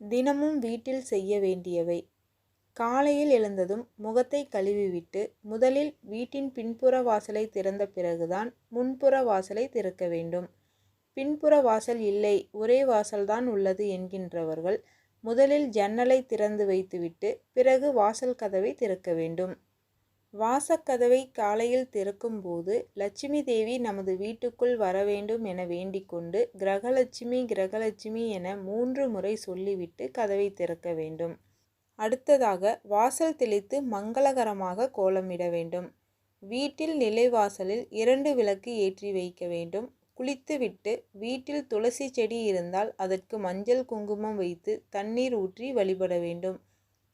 தினமும் வீட்டில் செய்ய வேண்டியவை. காலையில் எழுந்ததும் முகத்தை கழுவிவிட்டு முதலில் வீட்டின் பின்புற வாசலை திறந்த பிறகுதான் முன்புற வாசலை திறக்க வேண்டும். பின்புற வாசல் இல்லை ஒரே வாசல்தான் உள்ளது என்கின்றவர்கள் முதலில் ஜன்னலை திறந்து வைத்துவிட்டு பிறகு வாசல் கதவை திறக்க வேண்டும். வாசக்கதவை காலையில் திறக்கும்போது லட்சுமி தேவி நமது வீட்டுக்குள் வர வேண்டும் என வேண்டிக்கொண்டு கிரகலட்சுமி கிரகலட்சுமி என மூன்று முறை சொல்லிவிட்டு கதவை திறக்க வேண்டும். அடுத்ததாக வாசல் தெளித்து மங்களகரமாக கோலமிட வேண்டும். வீட்டில் நிலைவாசலில் இரண்டு விளக்கு ஏற்றி வைக்க வேண்டும். குளித்துவிட்டு வீட்டில் துளசி செடி இருந்தால் அதற்கு மஞ்சள் குங்குமம் வைத்து தண்ணீர் ஊற்றி வழிபட வேண்டும்.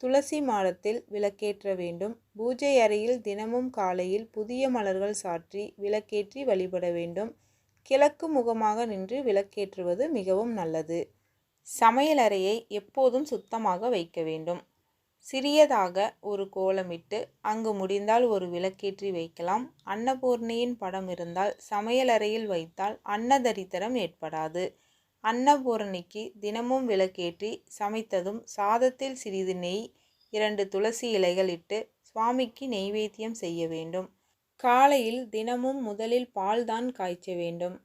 துளசி மாடத்தில் விளக்கேற்ற வேண்டும். பூஜை அறையில் தினமும் காலையில் புதிய மலர்கள் சாற்றி விளக்கேற்றி வழிபட வேண்டும். கிழக்கு முகமாக நின்று விளக்கேற்றுவது மிகவும் நல்லது. சமையலறையை எப்போதும் சுத்தமாக வைக்க வேண்டும். சிறியதாக ஒரு கோலமிட்டு அங்கு முடிந்தால் ஒரு விளக்கேற்றி வைக்கலாம். அன்னபூர்ணியின் படம் இருந்தால் சமையலறையில் வைத்தால் அன்னதரித்திரம் ஏற்படாது. அன்னபூரணிக்கு தினமும் விளக்கேற்றி சமைத்ததும் சாதத்தில் சிறிது நெய் இரண்டு துளசி இலைகள் இட்டு சுவாமிக்கு நெய்வேத்தியம் செய்ய வேண்டும். காலையில் தினமும் முதலில் பால்தான் காய்ச்ச வேண்டும்.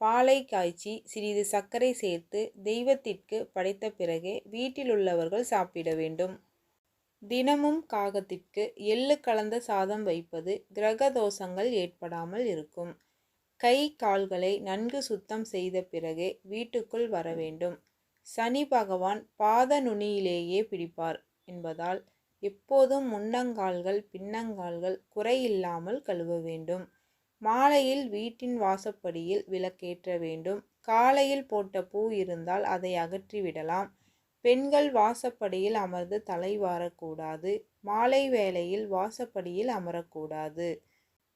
பாலை காய்ச்சி சிறிது சர்க்கரை சேர்த்து தெய்வத்திற்கு படைத்த பிறகே வீட்டில் உள்ளவர்கள் சாப்பிட வேண்டும். தினமும் காகத்திற்கு எள்ளு கலந்த சாதம் வைப்பது கிரக தோஷங்கள் ஏற்படாமல் இருக்கும். கை கால்களை நன்கு சுத்தம் செய்த பிறகே வீட்டுக்குள் வர வேண்டும். சனி பகவான் பாத நுனியிலேயே பிடிப்பார் என்பதால் எப்போதும் முன்னங்கால்கள் பின்னங்கால்கள் குறையில்லாமல் கழுவ வேண்டும். மாலையில் வீட்டின் வாசப்படியில் விளக்கேற்ற வேண்டும். காலையில் போட்ட பூ இருந்தால் அதை அகற்றிவிடலாம் பெண்கள் வாசப்படியில் அமர்ந்து தலை வாரக்கூடாது. மாலை வேளையில் வாசப்படியில் அமரக்கூடாது.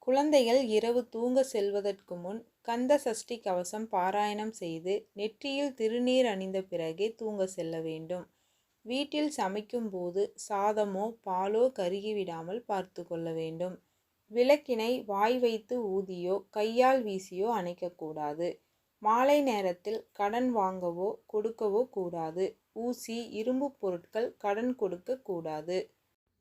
குழந்தைகள் இரவு தூங்க செல்வதற்கு முன் கந்த சஷ்டி கவசம் பாராயணம் செய்து நெற்றியில் திருநீர் அணிந்த பிறகே தூங்க செல்ல வேண்டும். வீட்டில் சமைக்கும் போது சாதமோ பாலோ கருகிவிடாமல் பார்த்து கொள்ள வேண்டும். விளக்கினை வாய் வைத்து ஊதியோ கையால் வீசியோ அணைக்கக்கூடாது மாலை நேரத்தில் கடன் வாங்கவோ கொடுக்கவோ கூடாது. ஊசி இரும்பு பொருட்கள் கடன் கொடுக்க கூடாது.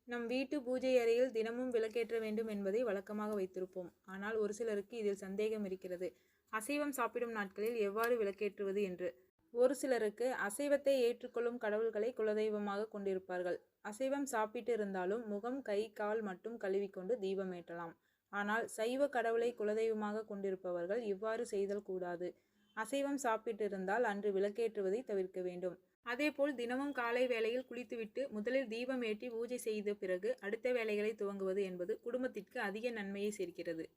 நம் வீட்டு பூஜை அறையில் தினமும் விளக்கேற்ற வேண்டும் என்பதை வழக்கமாக வைத்திருப்போம். ஆனால் ஒரு சிலருக்கு இதில் சந்தேகம் இருக்கிறது. அசைவம் சாப்பிடும் நாட்களில் எவ்வாறு விளக்கேற்றுவது என்று. ஒரு சிலருக்கு அசைவத்தை ஏற்றுக்கொள்ளும் கடவுள்களை குலதெய்வமாக கொண்டிருப்பார்கள். அசைவம் சாப்பிட்டு இருந்தாலும் முகம் கை கால் மட்டும் கழுவிக்கொண்டு தீபம் ஏற்றலாம். ஆனால் சைவ கடவுளை குலதெய்வமாக கொண்டிருப்பவர்கள் இவ்வாறு செய்தல் கூடாது. அசைவம் சாப்பிட்டு இருந்தால் அன்று விளக்கேற்றுவதை தவிர்க்க வேண்டும். அதேபோல் தினமும் காலை வேளையில் குளித்துவிட்டு முதலில் தீபம் ஏற்றி பூஜை செய்த பிறகு அடுத்த வேலைகளை துவங்குவது என்பது குடும்பத்திற்கு அதிக நன்மையை சேர்க்கிறது.